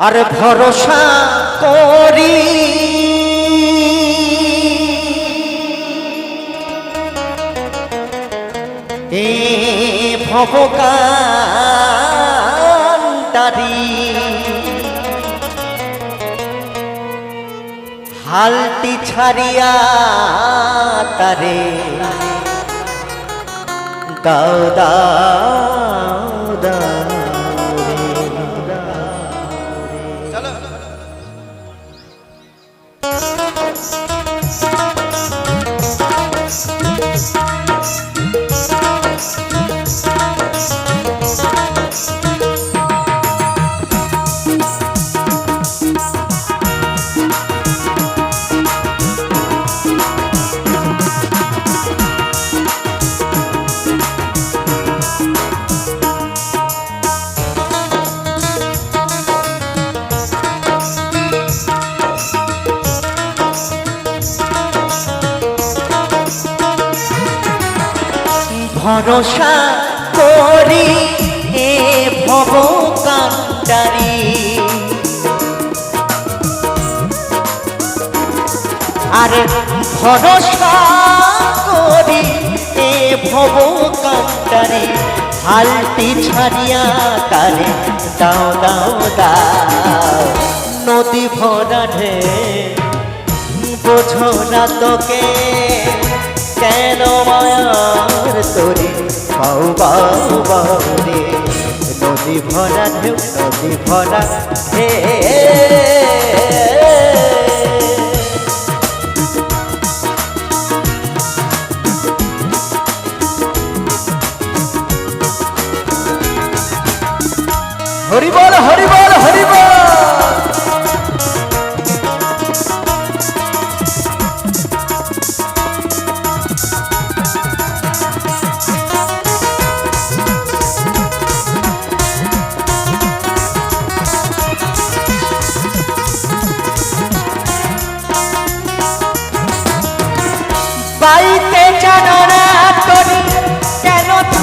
আর ভরসা করি। এ ভবকান্তারি হালটি ছাড়িয়া তারে দাও দাও। ভরসা করি এ ভব কান্ডারি আরে ভরসা করি এ ভব কান্ডারি হালটি ছাড়িয়া তারে দাও দাও দাও। নদী ভরা ঢে বোঝো না তোকে। কেন মায়ার তোরে বাউ বাউ বাউ রে। নদী ভরা ঢেউ নদী ভরা ঢে হরিবল হরিবল হরিবল!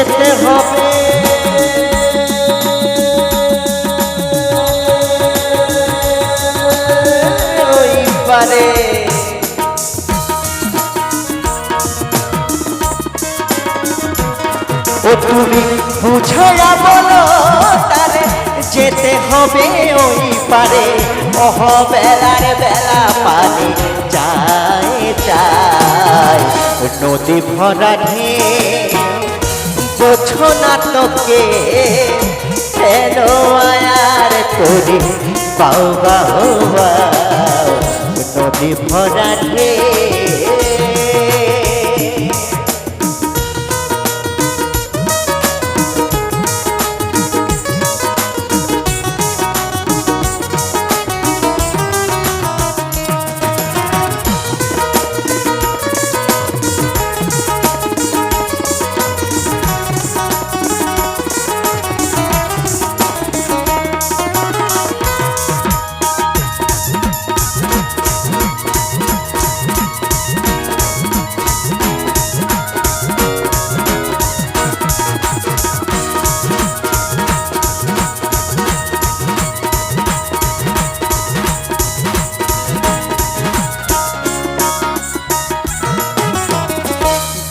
যেতে হবে। ওই পারে ও তুমি বুঝায়া বলো, তারে যেতে হবে ওই পারে। ওহ বেলার বেলা পানি যায় যায়। নদী ভরা ঢে বোঝো না তোকে কেন আয়ার করে বাউ বাউ নদী ভরা ঢে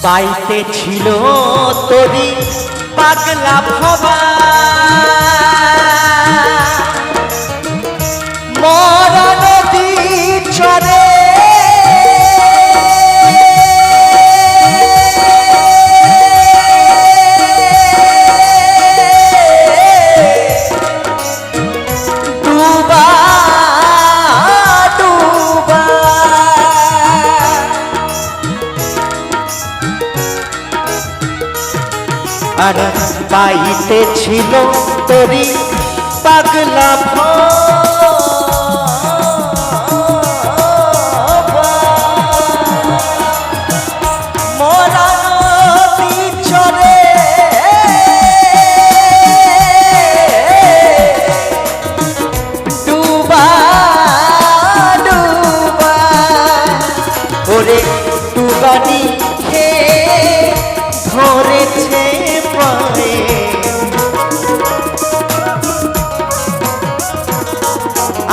পাইতে ছিল তরি পাগলা ভবা আর পাইতে ছিল তরি পাগলা ভবা।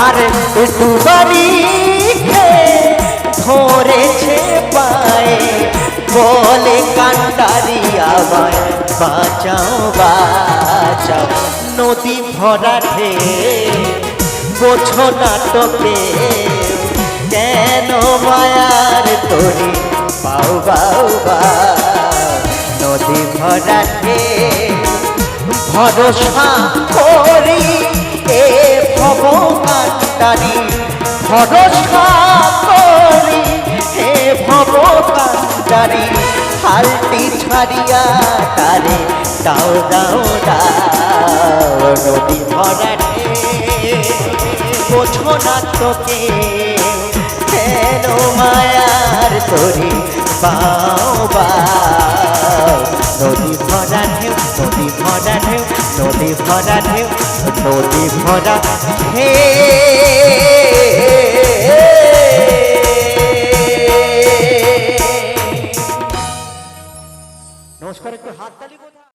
আরে খেয়ে ধরেছে পায়ে। বলে কান্ডারি আমায়, বাঁচাও বাঁচাও। নদী ভরা ঢে বোঝো নাটকে কেন মায়ার তরি? পাও বাউ বাউ নদী ভরা ঢে ভরসা করি। ভব কান্ডারি ভরসা করি হে ভব কান্ডারি হালটি ছাড়িয়া তারে দাও দাও দাও, নদী ভরাটে বোঝো না তোকে কেন মায়ার তরি পাও বাও, নদী ভরা ঢেউ, নদী ভরা ঢেউ। নদী ভরা ঢেউ নদী ভরা নমস্কার একটু হাত তালি